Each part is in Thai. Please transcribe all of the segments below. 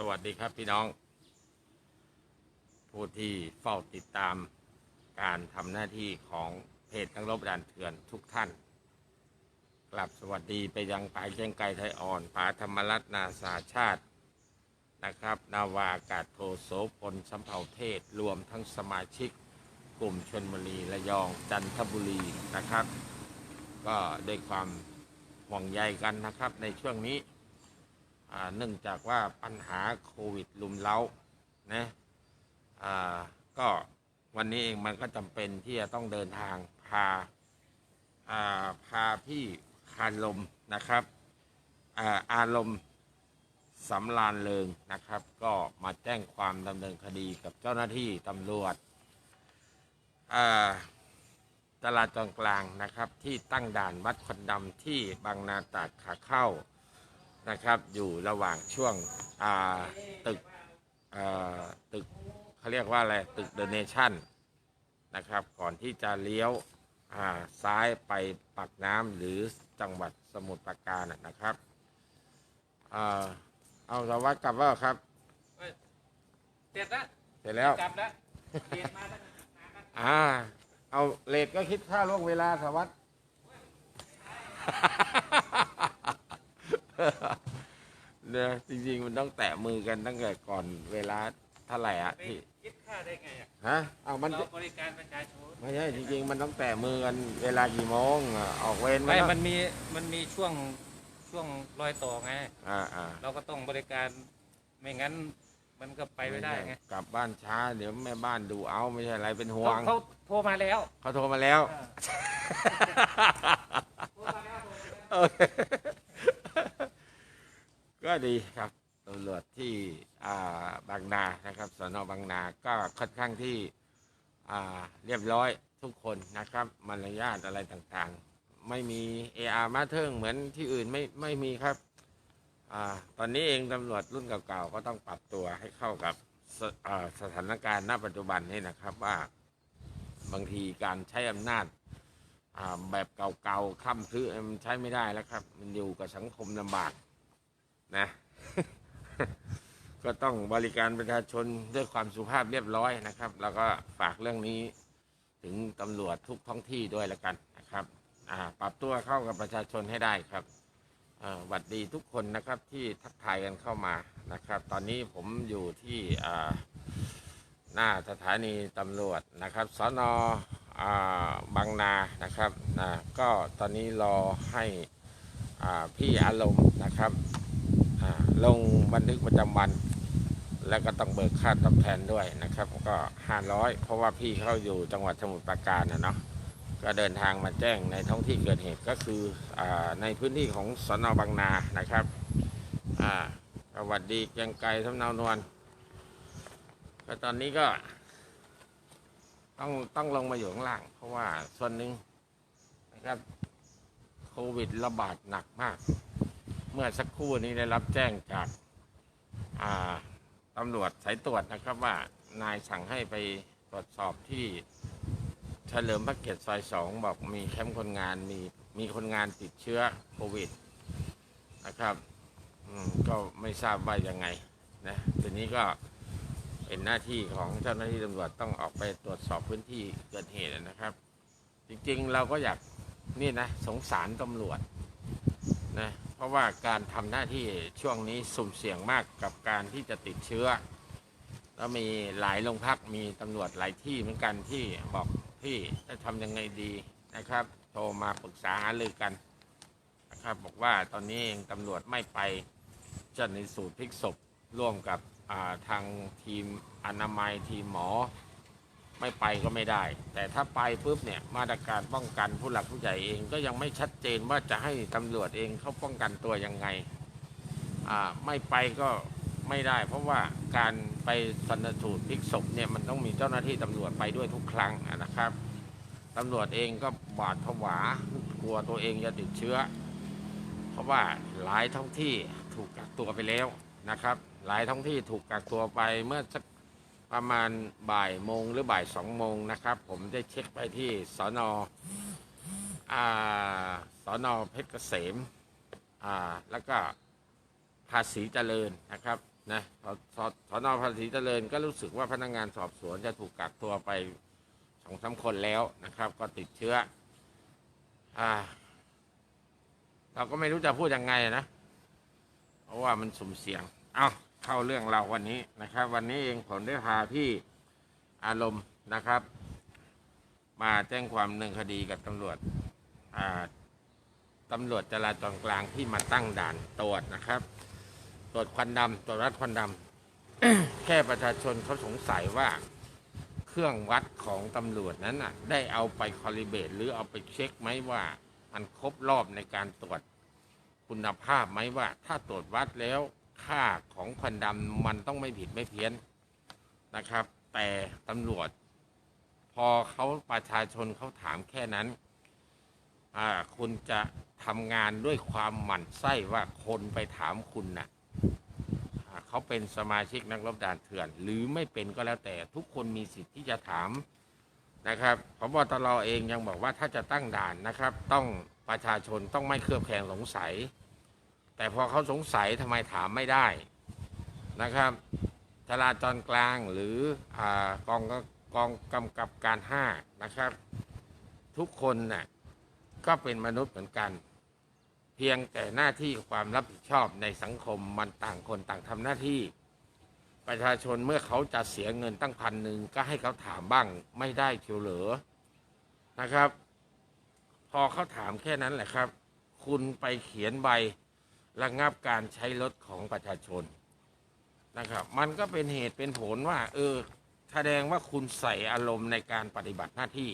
สวัสดีครับพี่น้อง ผู้ที่เฝ้าติดตามการทำหน้าที่ของเพจนักรบด่านเถื่อนทุกท่าน กลับสวัสดีไปยังปายเชียงไกรไทยอ่อนปาธรรมรัตนาสาชาตินะครับ นาวาอากาศโทโสพลสัมเภาเทศรวมทั้งสมาชิก กลุ่มชนบุรีระยองจันทบุรีนะครับ ก็ด้วยความห่วงใยกันนะครับในช่วงนี้ เนื่องจากว่าปัญหาโควิดลุมเล้านะก็วันนี้เองมันก็จำเป็นที่จะต้องเดินทางพาาพาพี่คานลมนะครับอารมณ์สำรานเริงนะครับ ก็มาแจ้งความดำเนินคดีกับเจ้าหน้าที่ตำรวจตลาดจองกลางนะครับที่ตั้งด่านวัดคนดำที่บางนาตาดขาเข้า นะครับอยู่ระหว่างช่วงอ่าตึกอ่าตึกเขาเรียกว่าอะไรตึกเดอะเนชั่นนะครับก่อนที่จะเลี้ยวอ่าซ้ายไปปากน้ำหรือจังหวัดสมุทรปราการน่ะนะครับอ่าเอาสารวัตรกลับแล้วเหรอครับเสร็จแล้วเสร็จแล้วกลับแล้วเรียนมาตั้งนานแล้วอ่า เอาเลทก็คิดค่าล่วงเวลาสารวัตร เนี่ยจริงๆมันต้องแตะมือกันตั้งแต่ก่อนเวลาเท่าไหร่อะไปที่คิดค่าได้ไงอะฮะเอามันเราบริการประชาชนไม่ใช่จริง ๆ มันต้องแตะมือกันเวลากี่โมงอะออกเวรไม่ต้องมันมีมันมีช่วงช่วงรอยต่อไง อ่าอ่าเราก็ต้องบริการไม่งั้นมันก็ไปไม่ได้ไงกลับบ้านช้า เดี๋ยวแม่บ้านดูเอาไม่ใช่อะไรเป็นห่วเขางเขาโทรมาแล้วเขาโทรมาแล้ว โทรมาแล้วโอเค ก็ดีครับตำรวจที่บางนานะครับสนบางนาก็ค่อนข้างที่เรียบร้อยทุกคนนะครับมารยาทอะไรต่างๆ ไม่มีเออามาเทิงเหมือนที่อื่นไม่ไม่มีครับอตอนนี้เองตำรวจรุ่นเก่าๆก็ต้องปรับตัวให้เข้ากับสสถานการณ์ณปัจจุบันนี่นะครับว่าบางทีการใช้อำนาจแบบเก่าๆค่ำซื้อมันใช้ไม่ได้แล้วครับ มันอยู่กับสังคมลำบาก นะ ก็ต้องบริการประชาชนด้วยความสุภาพเรียบร้อยนะครับ แล้วก็ฝากเรื่องนี้ถึงตำรวจทุกท้องที่ด้วยล้วกันนะครับปรับตัวเข้ากับประชาชนให้ได้ครับหวัดดีทุกคนนะครับที่ทักทายกันเข้ามานะครับ ตอนนี้ผมอยู่ที่หน้าสถานีตำรวจนะครับสนอบางนานะครับนะก็ตอนนี้รอให้พี่อารมณ์นะครับ ลงบันทึกประจำวัน แล้วก็ต้องเบิกค่าตอบแทนด้วยนะครับ ก็ 500 เพราะว่าพี่เขาอยู่จังหวัดสมุทรปราการนะเนาะก็เดินทางมาแจ้งในท้องที่เกิดเหตุก็คืออในพื้นที่ของสนบางนานะครับสวัสดีเกียงไกรสำเนานวลก็ตอนนี้ก็ ต้องต้องลงมาอยู่ข้างล่าง เพราะว่าส่วนหนึ่งนะครับโควิดระบาดหนักมาก เมื่อสักครู่นี้ได้รับแจ้งจากาตำรวจสายตรวจนะครับว่านายสั่งให้ไปตรวจสอบที่เฉลิมพระเกียรติซอยสองบอกมีแคมป์คนงานมีมีคนงานติดเชื้อโควิดนะครับก็ไม่ทราบว่ายังไงนะทีนี้ก็เป็นหน้าที่ของเจ้าหน้าที่ตำรวจต้องออกไปตรวจสอบพื้นที่เกิดเหตุนะครับ จริงๆเราก็อยากนี่นะสงสารตำรวจนะ เพราะว่าการทำหน้าที่ช่วงนี้สุ่มเสี่ยงมากกับการที่จะติดเชื้อ แล้วมีหลายโรงพักมีตำรวจหลายที่เหมือนกันที่บอกพี่จะทำยังไงดีนะครับ โทรมาปรึกษาหารือกันนะครับบอกว่าตอนนี้เองตำรวจไม่ไปจะในสูตรพลิกศพร่วมกับอ่าทางทีมอนามัยทีมหมอ ไม่ไปก็ไม่ได้ แต่ถ้าไปปุ๊บเนี่ยมาตรการป้องกันผู้หลักผู้ใหญ่เองก็ยังไม่ชัดเจนว่าจะให้ตำรวจเองเขาป้องกันตัวยังไงอ่าไม่ไปก็ไม่ได้ เพราะว่าการไปสันสูตรพลิกศพเนี่ยมันต้องมีเจ้าหน้าที่ตำรวจไปด้วยทุกครั้งนะครับตำรวจเองก็บาดผวากลัวตัวเองจะติดเชื้อ เพราะว่าหลายท้องที่ถูกกักตัวไปแล้วนะครับ หลายท้องที่ถูกกักตัวไปเมื่อสัก ประมาณบ่ายโมงหรือบ่ายสองโมงนะครับ ผมได้เช็คไปที่สอนอาสอนอเพชรเกษมอ่าแล้วก็ภาษีเจริญนะครับนะสสสนภาษีเจริญก็รู้สึกว่าพนักงานสอบสวนจะถูกกักตัวไปสองสามคนแล้วนะครับ ก็ติดเชื้ออ่าเราก็ไม่รู้จะพูดยังไงนะ เพราะว่ามันสุ่มเสี่ยง เอา เข้าเรื่องเราวันนี้นะครับ วันนี้เองผมได้พาพี่อารมณ์นะครับ มาแจ้งความดำเนินคดีกับตำรวจตำรวจจราจรกลางที่มาตั้งด่านตรวจนะครับ ตรวจควันดำตรวจวัดควันดำแค่ประชาชนเขาสงสัยว่าเครื่องวัดของตำรวจนั้นน่ะ ได้เอาไปคอลิเบตหรือเอาไปเช็คไหมว่ามันครบรอบในการตรวจคุณภาพไหมว่า ถ้าตรวจวัดแล้ว ค่าของควันดำมันต้องไม่ผิดไม่เพี้ยนนะครับ แต่ตำรวจ พอเขาประชาชนเขาถามแค่นั้นอ่าคุณจะทำงานด้วยความหมั่นไส้ว่าคนไปถามคุณนะอ่าเขาเป็นสมาชิกนักรบด่านเถื่อน หรือไม่เป็นก็แล้วแต่ทุกคนมีสิทธิ์ที่จะถามนะครับพบตรเองยังบอกว่าถ้าจะตั้งด่านนะครับ ต้องประชาชนต้องไม่เครือบแคลงสงสัย แต่พอเขาสงสัยทำไมถามไม่ได้นะครับจราจรกลางหรืออกองกองกำกับการห้านะครับ ทุกคนน่ะก็เป็นมนุษย์เหมือนกัน เพียงแต่หน้าที่ความรับผิดชอบในสังคมมันต่างคนต่างทำหน้าที่ ประชาชนเมื่อเขาจะเสียเงินตั้งพันหนึ่งก็ให้เขาถามบ้างไม่ได้เชียวเหลือนะครับ พอเขาถามแค่นั้นแหละครับ คุณไปเขียนใบ ระงับการใช้รถของประชาชนนะครับ มันก็เป็นเหตุเป็นผลว่า เออ แสดงว่าคุณใส่อารมณ์ในการปฏิบัติหน้าที่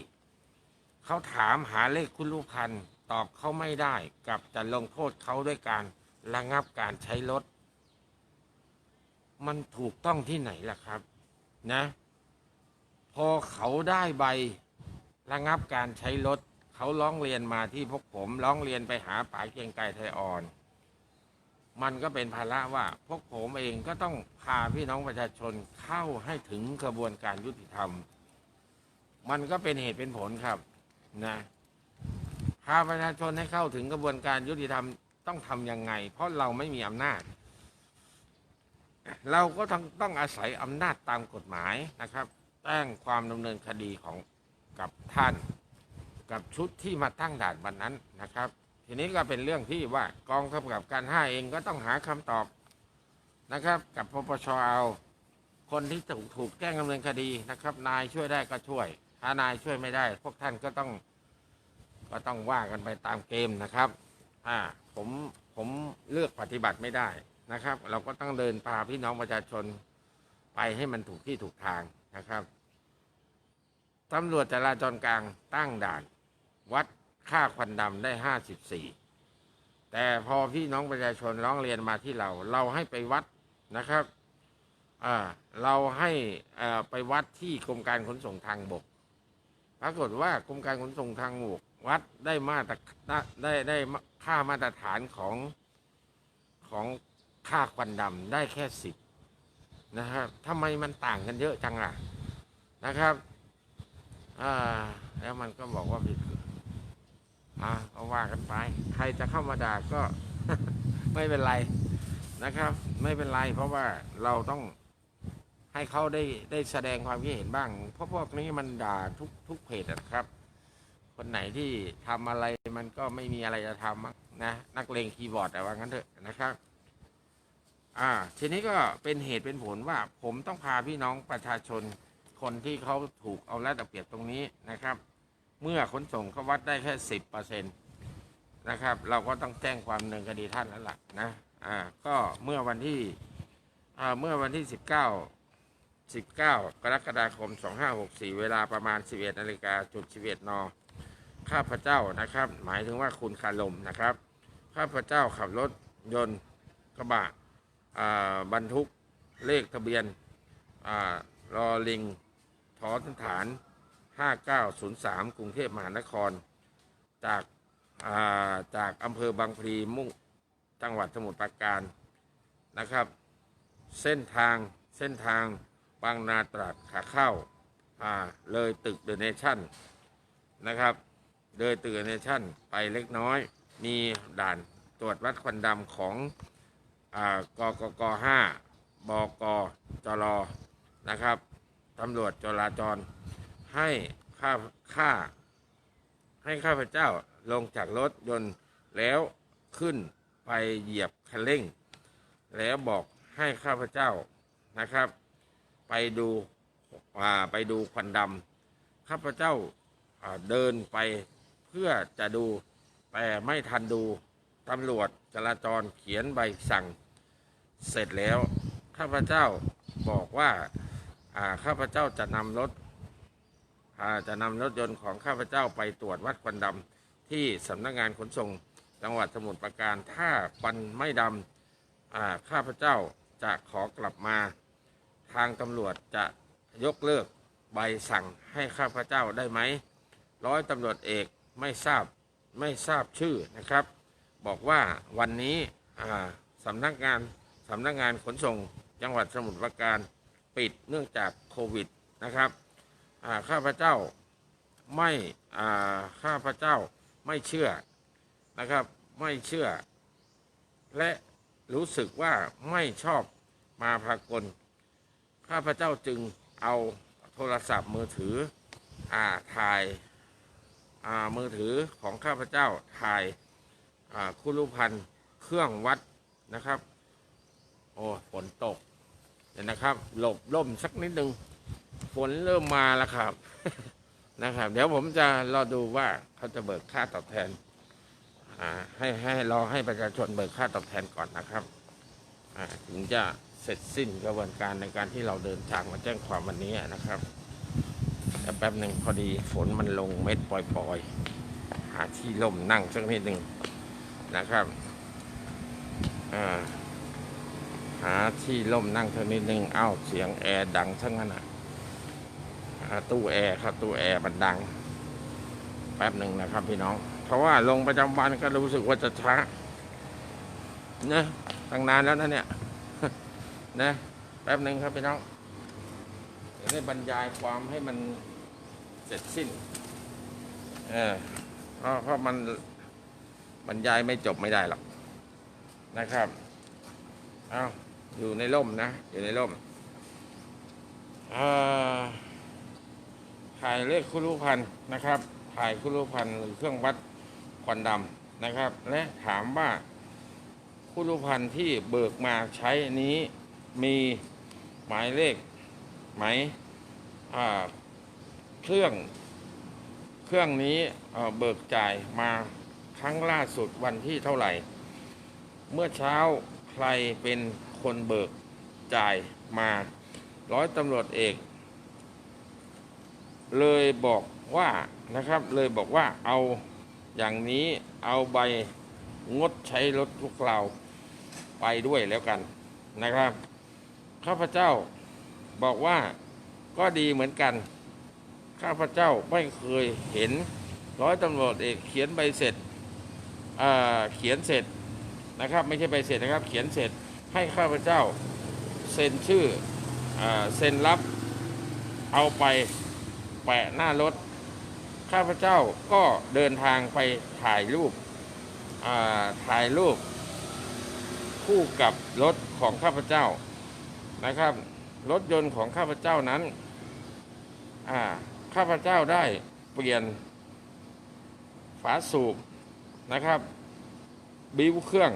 เขาถามหาเลขคุณลูกพันตอบเขาไม่ได้กับจะลงโทษเขาด้วยการระงับการใช้รถ มันถูกต้องที่ไหนล่ะครับ นะ พอเขาได้ใบระงับการใช้รถ เขาร้องเรียนมาที่พวกผม ร้องเรียนไปหาป๋าเกียงไกรไทยอ่อน มันก็เป็นภาระว่าพวกผมเองก็ต้องพาพี่น้องประชาชนเข้าให้ถึงกระบวนการยุติธรรม มันก็เป็นเหตุเป็นผลครับนะพาประชาชนให้เข้าถึงกระบวนการยุติธรรมต้องทำยังไง เพราะเราไม่มีอำนาจ เราก็ต้องต้องอาศัยอำนาจตามกฎหมายนะครับแจ้งความดำเนินคดีของกับท่าน กับชุดที่มาตั้งด่านวันนั้นนะครับ ทีนี้ก็เป็นเรื่องที่ว่ากองกำกับการห้าเองก็ต้องหาคำตอบนะครับ กับปปชเอาคนที่ถูกถูกแจ้งดำเนินคดีนะครับ นายช่วยได้ก็ช่วย ถ้านายช่วยไม่ได้ พวกท่านก็ต้อง ก็ต้องว่ากันไปตามเกมนะครับ อ่า ผมผมเลือกปฏิบัติไม่ได้นะครับ เราก็ต้องเดินพาพี่น้องประชาชนไปให้มันถูกที่ถูกทางนะครับตำรวจจราจรกลางตั้งด่าน วัด ค่าควันดำได้ห้าสิบสี่แต่พอพี่น้องประชาชนร้องเรียนมาที่เรา เราให้ไปวัดนะครับเราให้ไปวัดที่กรมการขนส่งทางบก ปรากฏว่ากรมการขนส่งทางบก วัดได้มาตรได้ได้ไดค่ามาตรฐานของของค่าควันดำได้แค่สิบนะครับทำไมมันต่างกันเยอะจังล่ะนะครับอแล้วมันก็บอกว่าผิด อ่าก็ว่ากันไป ใครจะเข้ามาด่าก็ ไม่เป็นไรนะครับ ไม่เป็นไร เพราะว่าเราต้องให้เขาได้ได้แสดงความคิดเห็นบ้าง เพราะพวกนี้มันด่าทุกทุกเพจอะครับ คนไหนที่ทำอะไรมันก็ไม่มีอะไรจะทำมั้งนะนักเลงคีย์บอร์ดแต่ว่างั้นเถอะนะครับ อ่า ทีนี้ก็เป็นเหตุเป็นผลว่า ผมต้องพาพี่น้องประชาชนคนที่เขาถูกเอารัดเอาเปรียบตรงนี้นะครับ เมื่อขนส่งเขาวัดได้แค่สิบเปอร์เซ็นตนะครับ เราก็ต้องแจ้งความเนินคดีท่านแล้วล่ะนะอ่าก็เมื่อวันที่อ่าเมื่อวันที่สิบเก้า19กรกฎาคม2564เวลาประมาณ11นาฬิกาจุด11นข้าพเจ้านะครับ หมายถึงว่าคุณคารมนะครับ ข้าพเจ้าขับรถยนต์กระบะอ่าบรรทุกเลขทะเบียนอ่ารอลิงทอทฐาน 5903 กรุงเทพมหานคร จากอ่าจากอำเภอบางพลีมุ่งจังหวัดสมุทรปราการนะครับ เส้นทางเส้นทางบางนาตราดขาเข้าอ่าเลยตึกเดอะเนชั่นนะครับเลยตึกเดอะเนชั่นไปเล็กน้อย มีด่านตรวจวัดควันดำของอ่ากกก5บกจรนะครับตำรวจจราจร ให้ค่าค่าให้ข้าพเจ้าลงจากรถยนต์แล้วขึ้นไปเหยียบคันเร่ง แล้วบอกให้ข้าพเจ้านะครับ ไปดูอ่าไปดูควันดำข้าพเจ้าเดินไปเพื่อจะดูแต่ไม่ทันดูตำรวจจราจรเขียนใบสั่ง เสร็จแล้ว ข้าพเจ้าบอกว่าอ่าข้าพเจ้าจะนำรถ จะนำรถยนต์ของข้าพเจ้าไปตรวจวัดควันดำที่สำนักงานขนส่งจังหวัดสมุทรปราการ ถ้าควันไม่ดำอ่าข้าพเจ้าจะขอกลับมา ทางตำรวจจะยกเลิกใบสั่งให้ข้าพเจ้าได้ไหม ร้อยตำรวจเอกไม่ทราบไม่ทราบชื่อนะครับ บอกว่าวันนี้อ่าสำนักงานสำนักงานขนส่งจังหวัดสมุทรปราการปิดเนื่องจากโควิดนะครับ ข้าพเจ้าไม่ข้าพเจ้าไม่เชื่อนะครับไม่เชื่อ และรู้สึกว่าไม่ชอบมาพากล ข้าพเจ้าจึงเอาโทรศัพท์มือถืออ่าถ่ายอ่ามือถือของข้าพเจ้าถ่ายอ่าคุรุพันธ์เครื่องวัดนะครับ โอ้ฝนตกเดี๋ยวนะครับ หลบล่มสักนิดนึง ฝนเริ่มมาแล้วครับนะครับ เดี๋ยวผมจะรอดูว่าเขาจะเบิกค่าตอบแทนให้ให้รอให้ประชาชนเบิกค่าตอบแทนก่อนนะครับถึงจะเสร็จสิ้นกระบวนการในการที่เราเดินทางมาแจ้งความวันนี้นะครับแต่แป๊บหนึ่งพอดีฝนมันลงเม็ดปล่อยๆ หาที่ร่มนั่งสักนิดหนึ่งนะครับหาที่ร่มนั่งเท่านิดหนึ่งเอ้าเสียงแอร์ดังทั้งนั้นอะาตู้แอร์ครับตู้แอร์มันดัง แป๊บหนึ่งนะครับพี่น้อง เพราะว่าลงประจำวันก็รู้สึกว่าจะช้านะตั้งนานแล้วนะเนี่ยนะแป๊บหนึ่งครับพี่น้องเดี๋ยวได้บรรยายความให้มันเสร็จสิ้น เออเพราะเพราะมันบรรยายไม่จบไม่ได้หรอกนะครับ เอาอยู่ในร่มนะ อยู่ในร่มอ่า ถ่ายเลขคุรุพันธ์นะครับ ถ่ายคุรุพันธ์หรือเครื่องวัดควันดำนะครับ และถามว่าคุรุพันธ์ที่เบิกมาใช้นี้มีหมายเลขไหมเครื่องเครื่องนี้เบิกจ่ายมาครั้งล่าสุดวันที่เท่าไหร่ เมื่อเช้าใครเป็นคนเบิกจ่ายมาร้อยตำรวจเอก เลยบอกว่านะครับ เลยบอกว่าเอาอย่างนี้เอาใบงดใช้รถทุกเราไปด้วยแล้วกันนะครับ ข้าพเจ้าบอกว่าก็ดีเหมือนกัน ข้าพเจ้าไม่เคยเห็นร้อยตำรวจเอกเขียนใบเสร็จอ่าเขียนเสร็จนะครับ ไม่ใช่ใบเสร็จนะครับ เขียนเสร็จให้ข้าพเจ้าเซ็นชื่ออาเซ็นรับเอาไป แปะหน้ารถ ข้าพเจ้าก็เดินทางไปถ่ายรูปถ่ายรูป คู่กับรถของข้าพเจ้านะครับ รถยนต์ของข้าพเจ้านั้นข้าพเจ้าได้เปลี่ยนฝาสูบนะครับ บิ้วเครื่อง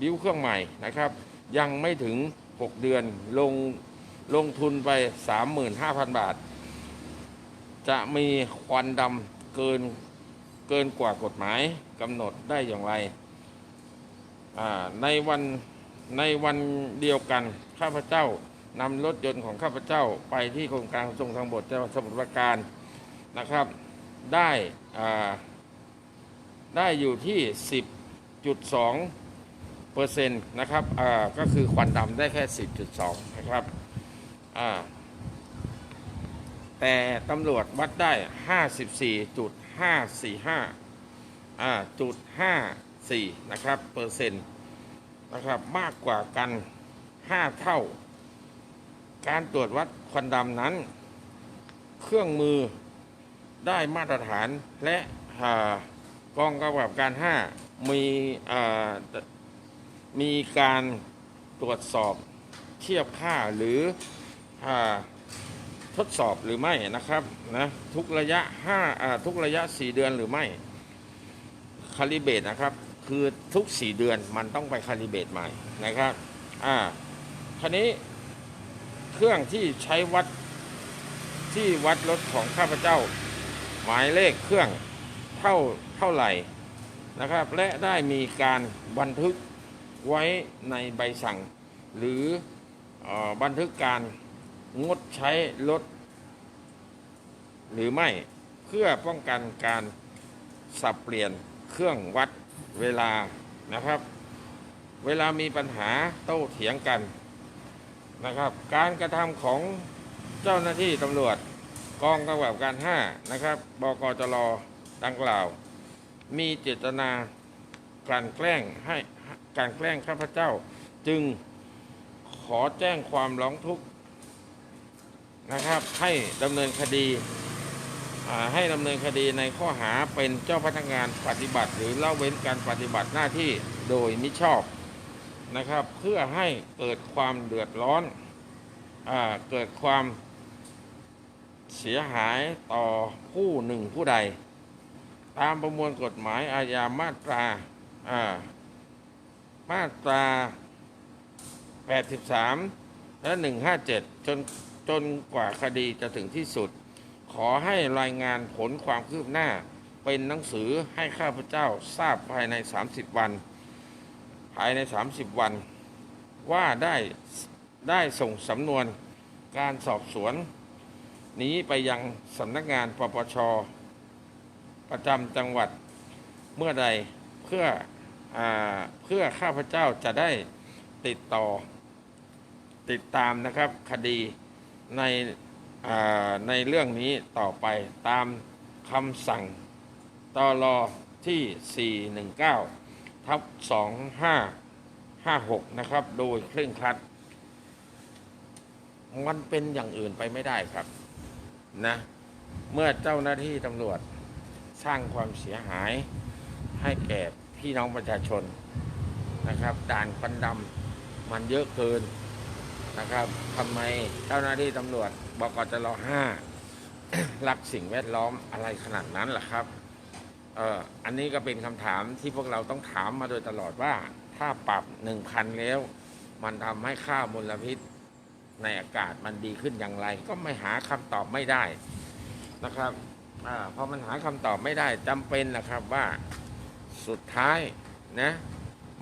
บิ้วเครื่องใหม่นะครับ ยังไม่ถึง 6 เดือนลงลงทุนไป 35,000 บาท จะมีควันดำเกินเกินกว่ากฎหมายกำหนดได้อย่างไร ในวันในวันเดียวกันข้าพเจ้านำรถยนต์ของข้าพเจ้าไปที่โครงการขนส่งทางบกจังหวัดสมุทรปราการนะครับ ได้ได้อยู่ที่ 10.2เปอร์เซ็นต์นะครับก็คือควันดำได้แค่ 10.2 นะครับอ่า แต่ตำรวจวัดได้ 54.545อ่าจุด54 นะครับ เปอร์เซ็นต์นะครับมากกว่ากัน 5 เท่า การตรวจวัดควันดำนั้น เครื่องมือได้มาตรฐานและอกองกำกับการ 5 มีมีการตรวจสอบเทียบค่าหรืออ ทดสอบหรือไม่นะครับนะทุกระยะ5อ่าทุกระยะ 4 เดือนหรือไม่คาลิเบตนะครับ คือทุก 4 เดือนมันต้องไปคาลิเบตใหม่นะครับอ่าคราวนี้เครื่องที่ใช้วัดที่วัดรถของข้าพเจ้า หมายเลขเครื่องเท่าเท่าไหร่นะครับ และได้มีการบันทึกไว้ในใบสั่ง หรือเออบันทึกการ งดใช้รถ หรือไม่เพื่อป้องกันการสับเปลี่ยนเครื่องวัดเวลานะครับ เวลามีปัญหาโต้เถียงกันนะครับ การกระทำของเจ้าหน้าที่ตำรวจกองกำกับการ 5 นะครับบกจรดังกล่าว มีเจตนาการแกล้งให้การแกล้งข้าพเจ้า จึงขอแจ้งความร้องทุกข์ นะครับให้ดำเนินคดีให้ดำเนินคดีในข้อหาเป็นเจ้าพนักงานปฏิบัติ หรือเละเว้นการปฏิบัติหน้าที่โดยมิชอบนะครับ เพื่อให้เกิดความเดือดร้อนอเกิดความเสียหายต่อผู้หนึ่งผู้ใด ตามประมวลกฎหมายอาญามาตราอ่ามาตรา 83 และ 157 จน จนกว่าคดีจะถึงที่สุด ขอให้รายงานผลความคืบหน้า เป็นหนังสือให้ข้าพเจ้าทราบภายใน 30 วัน ภายใน 30 วัน ว่าได้ได้ส่งสำนวนการสอบสวน นี้ไปยังสำนักงานปปชประจำจังหวัดเมื่อใดเพื่ออเพื่อข้าพเจ้าจะได้ติดต่อติดตามนะครับคดี ในในเรื่องนี้ต่อไปตามคำสั่งตอรอที่ 419 ทับ 2556 นะครับ โดยเคร่งครัด มันเป็นอย่างอื่นไปไม่ได้ครับนะ เมื่อเจ้าหน้าที่ตำรวจสร้างความเสียหายให้แก่พี่น้องประชาชนนะครับ ด่านควันดำมันเยอะเกิน นะครับทำไมเจ้าหน้าที่ตำรวจบกจรห้ารักสิ่งแวดล้อมอะไรขนาดนั้นล่ะครับเอออันนี้ก็เป็นคำถามที่พวกเราต้องถามมาโดยตลอดว่า ถ้าปรับหนึ่งพันแล้ว มันทำให้ค่ามลพิษในอากาศมันดีขึ้นอย่างไร ก็ไม่หาคำตอบไม่ได้นะครับอาพอมันหาคำตอบไม่ได้จำเป็นนะครับว่าสุดท้ายนะ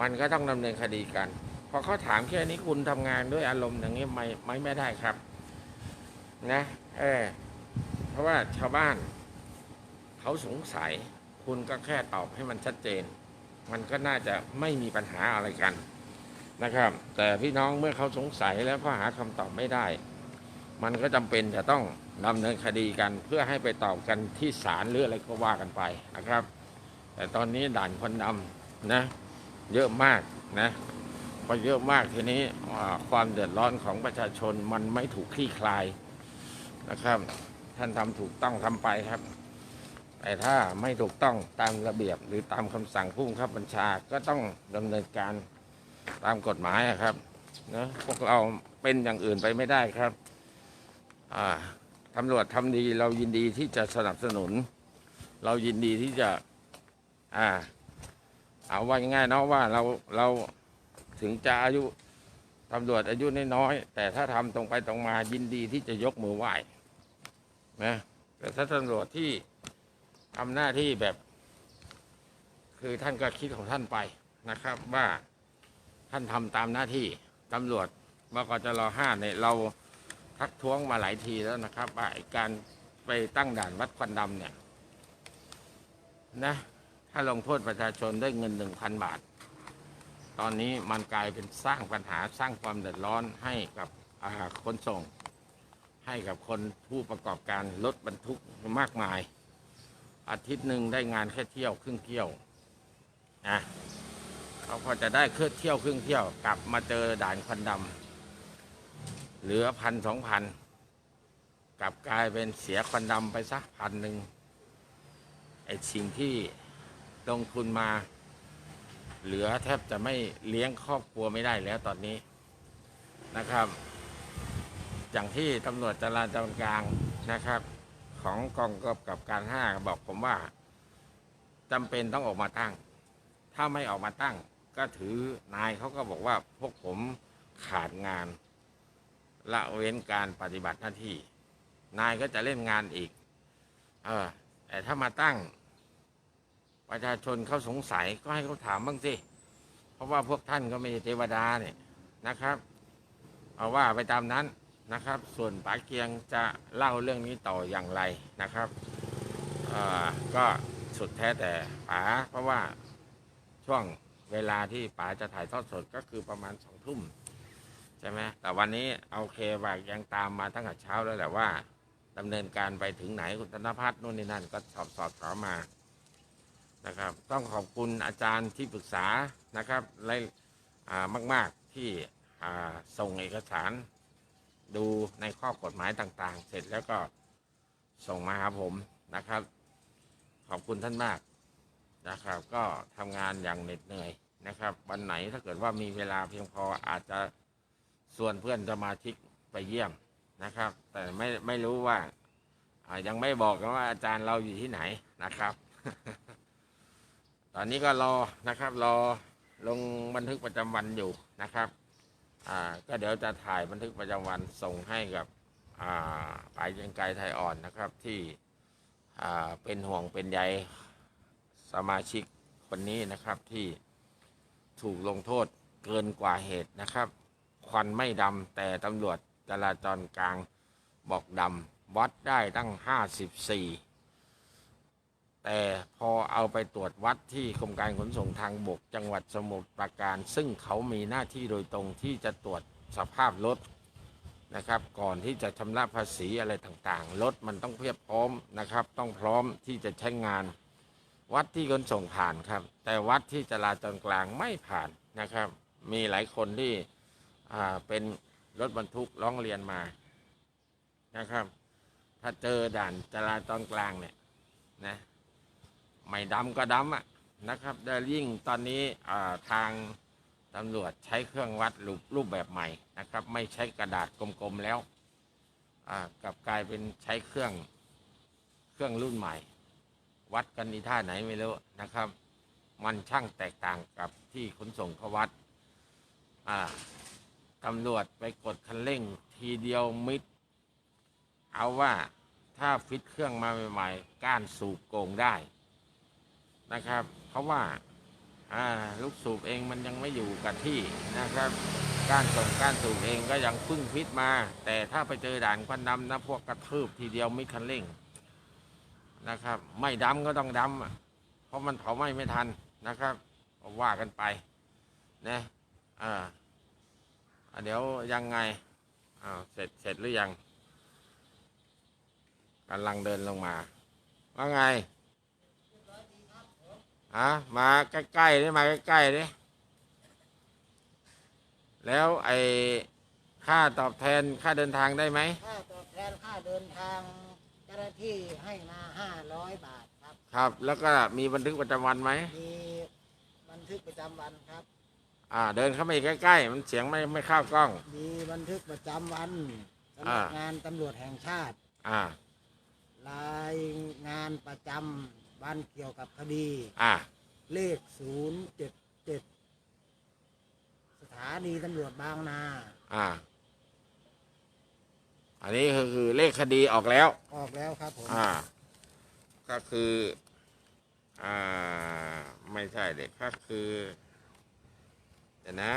มันก็ต้องดำเนินคดีกัน พอเขาถามแค่นี้คุณทำงานด้วยอารมณ์อย่างนี้ไม่ไม่ไม่ได้ครับ นะเออเพราะว่าชาวบ้านเขาสงสัย คุณก็แค่ตอบให้มันชัดเจน มันก็น่าจะไม่มีปัญหาอะไรกันนะครับ แต่พี่น้องเมื่อเขาสงสัยแล้วก็หาคำตอบไม่ได้ มันก็จำเป็นจะต้องดำเนินคดีกัน เพื่อให้ไปตอบกันที่ศาลหรืออะไรก็ว่ากันไปนะครับ แต่ตอนนี้ด่านคนดำนะ เยอะมากนะ พอเยอะมากทีนี้ความเดือดร้อนของประชาชนมันไม่ถูกคลี่คลายนะครับ ท่านทำถูกต้องทำไปครับ แต่ถ้าไม่ถูกต้องตามระเบียบ หรือตามคำสั่งผู้บังคับบัญชาก็ต้องดำเนินการตามกฎหมายครับนะพวกเราเป็นอย่างอื่นไปไม่ได้ครับตำรวจทำดีเรายินดีที่จะสนับสนุน เรายินดีที่จะอ่าเอาว่าง่ายๆเนาะว่าเราเรา ถึงจะอายุตำรวจอายุน้อยๆแต่ถ้าทำตรงไปตรงมายินดีที่จะยกมือไหว้นะแต่ถ้าตำรวจที่ทำหน้าที่แบบ คือท่านก็คิดของท่านไปนะครับ ว่าท่านทำตามหน้าที่ตำรวจบกจรห้าเนี่ยเราทักท้วงมาหลายทีแล้วนะครับว่าไอ้การไปตั้งด่านวัดควันดำเนี่ยนะถ้าลงโทษประชาชนด้วยเงินหนึ่งพันบาท ตอนนี้มันกลายเป็นสร้างปัญหาสร้างความเดือดร้อนให้กับอ่าขนส่ง ให้กับคนผู้ประกอบการรถบรรทุกมากมาย อาทิตย์หนึ่งได้งานแค่เที่ยวครึ่งเที่ยวนะเขาพอจะได้เคลื่อเที่ยวครึ่งเที่ยวกลับมาเจอด่านควันดำเหลือพันสองพันกลับกลายเป็นเสียควันดำไปสักพันหนึ่งไอ้สิ่งที่ลงทุนมา เหลือแทบจะไม่เลี้ยงครอบครัวไม่ได้แล้วตอนนี้นะครับ อย่างที่ตำรวจจราจรกลางนะครับ ของกองกำกับการห้าบอกผมว่าจำเป็นต้องออกมาตั้ง ถ้าไม่ออกมาตั้ง ก็ถือนายเขาก็บอกว่าพวกผมขาดงานละเว้นการปฏิบัติหน้าที่ นายก็จะเล่นงานอีก เออแต่ถ้ามาตั้ง ประชาชนเขาสงสัยก็ให้เขาถามบ้างสิ เพราะว่าพวกท่านก็ไม่ใช่เทวดาเนี่ยนะครับ เอาว่าไปตามนั้นนะครับ ส่วนป๋าเกียงจะเล่าเรื่องนี้ต่ออย่างไรนะครับก็สุดแท้แต่ป๋าเพราะว่าช่วงเวลาที่ป๋าจะถ่ายทอดสดก็คือประมาณสองทุ่มใช่ไหมแต่วันนี้โอเคว่ายังตามมาตั้งแต่เช้าแล้วแหละว่าดำเนินการไปถึงไหนคุณธนพัฒน์นู่นนี่นั่นก็สอบสอบถามมา นะครับ ต้องขอบคุณอาจารย์ที่ปรึกษานะครับและอ่มาก ๆที่ส่งเอกสาร ดูในข้อกฎหมายต่างๆ เสร็จแล้วก็ส่งมาหาผมนะครับ ขอบคุณท่านมากนะครับ ก็ทำงานอย่างเหน็ดเหนื่อยนะครับ วันไหนถ้าเกิดว่ามีเวลาเพียงพออาจจะส่วนเพื่อนสมาชิกไปเยี่ยมนะครับ แต่ไม่ไม่รู้ว่าอ่ายังไม่บอกกันว่าอาจารย์เราอยู่ที่ไหนนะครับ ตอนนี้ก็รอนะครับ รอลงบันทึกประจำวันอยู่นะครับอ่าก็เดี๋ยวจะถ่ายบันทึกประจำวันส่งให้กับอ่าปายเกียงไกรไทยอ่อนนะครับที่อ่าเป็นห่วงเป็นใยสมาชิกคนนี้นะครับที่ถูกลงโทษเกินกว่าเหตุนะครับ ควันไม่ดำแต่ตำรวจจราจรกลางบอกดำวัดได้ตั้ง 54 แต่พอเอาไปตรวจวัดที่กรมการขนส่งทางบกจังหวัดสมุทรปราการ ซึ่งเขามีหน้าที่โดยตรงที่จะตรวจสภาพรถนะครับ ก่อนที่จะชำระภาษีอะไรต่างๆรถมันต้องเพียบพร้อมนะครับ ต้องพร้อมที่จะใช้งาน วัดที่ขนส่งผ่านครับ แต่วัดที่จราจรกลางไม่ผ่านนะครับ มีหลายคนที่เป็นรถบรรทุกร้องเรียนมานะครับ ถ้าเจอด่านจราจรกลางเนี่ยนะ ไม่ดำก็ดำอะนะครับแต่ยิ่งตอนนี้ทางตำรวจใช้เครื่องวัดรูปรูปแบบใหม่นะครับ ไม่ใช้กระดาษกลมๆแล้วกลับกลายเป็นใช้เครื่องเครื่องรุ่นใหม่ วัดกันในท่าไหนไม่รู้นะครับ มันช่างแตกต่างกับที่ขนส่งเขาวัดตำรวจไปกดคันเร่งทีเดียวมิด เอาว่าถ้าฟิตเครื่องมาใหม่ๆก้านสูบโกงได้ นะครับ เพราะว่าลูกสูบเองมันยังไม่อยู่กับที่นะครับ การส่งการสูบเองก็ยังพึ่งฟิตมา แต่ถ้าไปเจอด่านควันดำนะพวกกระทืบทีเดียวไม่คันเร่งนะครับ ไม่ดำก็ต้องดำเพราะมันเผาไหม้ไม่ทันนะครับว่ากันไปนะอ่าเดี๋ยวยังไงอ้าวเสร็จเสร็จหรือยังกำลังเดินลงมา ว่าไง ฮะมาใกล้ๆดิมาใกล้ๆดิแล้วไอ้ค่าตอบแทนค่าเดินทางได้ไหมค่าตอบแทนค่าเดินทางเจ้าหน้าที่ให้มาห้าร้อยบาทครับ ครับ แล้วก็มีบันทึกประจำวันไหมมีบันทึกประจำวันครับ อ่า เดินเข้ามาอีกใกล้ๆมันเสียงไม่ไม่เข้ากล้อง มีบันทึกประจำวันสำอ่านักงานตำรวจแห่งชาติ อ่า รายงานประจำ วันเกี่ยวกับคดี อ่า เลขศูนย์เจ็ดเจ็ดสถานีตำรวจบางนา อ่า อันนี้คือคือเลขคดีออกแล้ว ออกแล้วครับผมอ่า ก็คือ อ่า ไม่ใช่เด็กก็คือ แต่นะ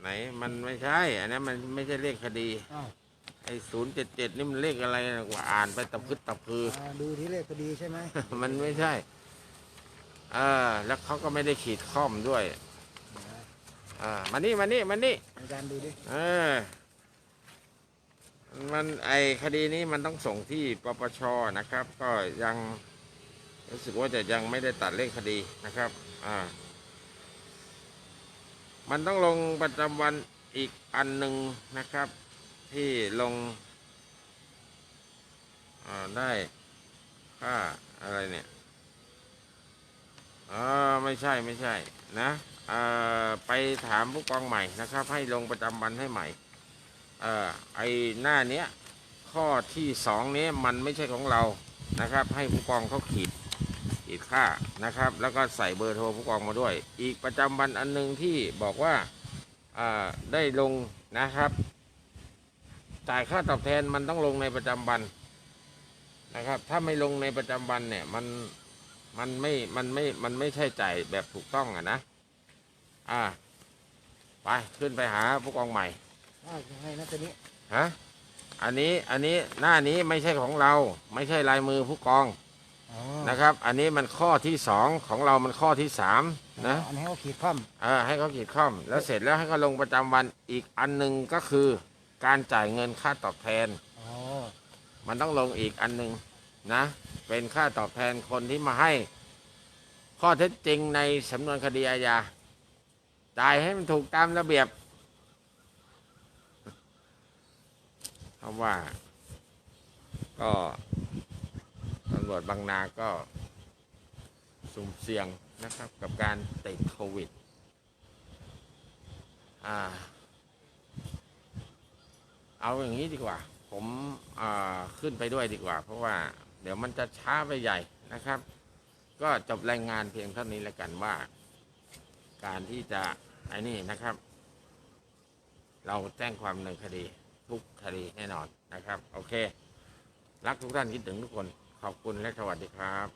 ไหนมันไม่ใช่ อันนั้นมันไม่ใช่เลขคดี อ้าว ไอ้ศูนย์เจ็ดเจ็ดนี่มันเลขอะไรนะกว่าอ่านไปตะพึดตะพือ อ่าดูที่เลขคดีใช่ไหมมันไม่ใช่เออแล้วเขาก็ไม่ได้ขีดข้อมด้วยอ่ามานี่มานี่มานี่อาจารย์ดูดิเออมันไอคดีนี้มันต้องส่งที่ปปชนะครับ ก็ยังรู้สึกว่าจะยังไม่ได้ตัดเลขคดีนะครับอ่ามันต้องลงประจำวันอีกอันหนึ่งนะครับ ที่ลงได้ค่าอะไรเนี่ยอ่าไม่ใช่ไม่ใช่นะอ่าไปถามผู้กองใหม่นะครับ ให้ลงประจำวันให้ใหม่เอ่อไอหน้าเนี้ยข้อที่สองนี้มันไม่ใช่ของเรานะครับ ให้ผู้กองเขาขีดขีดค่านะครับ แล้วก็ใส่เบอร์โทรผู้กองมาด้วย อีกประจำวันอันหนึงที่บอกว่าอ่าได้ลงนะครับ จ่ายค่าตอบแทนมันต้องลงในประจำวันนะครับ ถ้าไม่ลงในประจำวันเนี่ยมันมันไม่ มันไม่ มันไม่ใช่จ่ายแบบถูกต้องอะนะ อ่า ไปขึ้นไปหาผู้กองใหม่ว่ายังไงนะตัวนี้ ฮะ อันนี้ อันนี้ หน้านี้ไม่ใช่ของเรา ไม่ใช่ลายมือผู้กองอ๋อนะครับ อันนี้มันข้อที่สองของเรามันข้อที่สามนะ อันนี้เขาขีดข้อม เออ ให้เขาขีดข้อม แล้วเสร็จแล้วให้เขาลงประจำวัน อีกอันหนึ่งก็คือ การจ่ายเงินค่าตอบแทน อ๋อ มันต้องลงอีกอันหนึ่งนะ เป็นค่าตอบแทนคนที่มาให้ ข้อเท็จจริงในสำนวนคดีอาญาจ่ายให้มันถูกตามระเบียบเพราะว่า ก็ตำรวจบางนาก็สุ่มเสี่ยงนะครับกับการติดโควิด อ่า เอาอย่างนี้ดีกว่า ผมขึ้นไปด้วยดีกว่า เพราะว่าเดี๋ยวมันจะช้าไปใหญ่นะครับ ก็จบรายงานเพียงเท่านี้แล้วกันว่า การที่จะไอ้นี่นะครับ เราแจ้งความดำเนินคดีทุกคดีแน่นอนนะครับ โอเค รักทุกท่านคิดถึงทุกคน ขอบคุณและสวัสดีครับ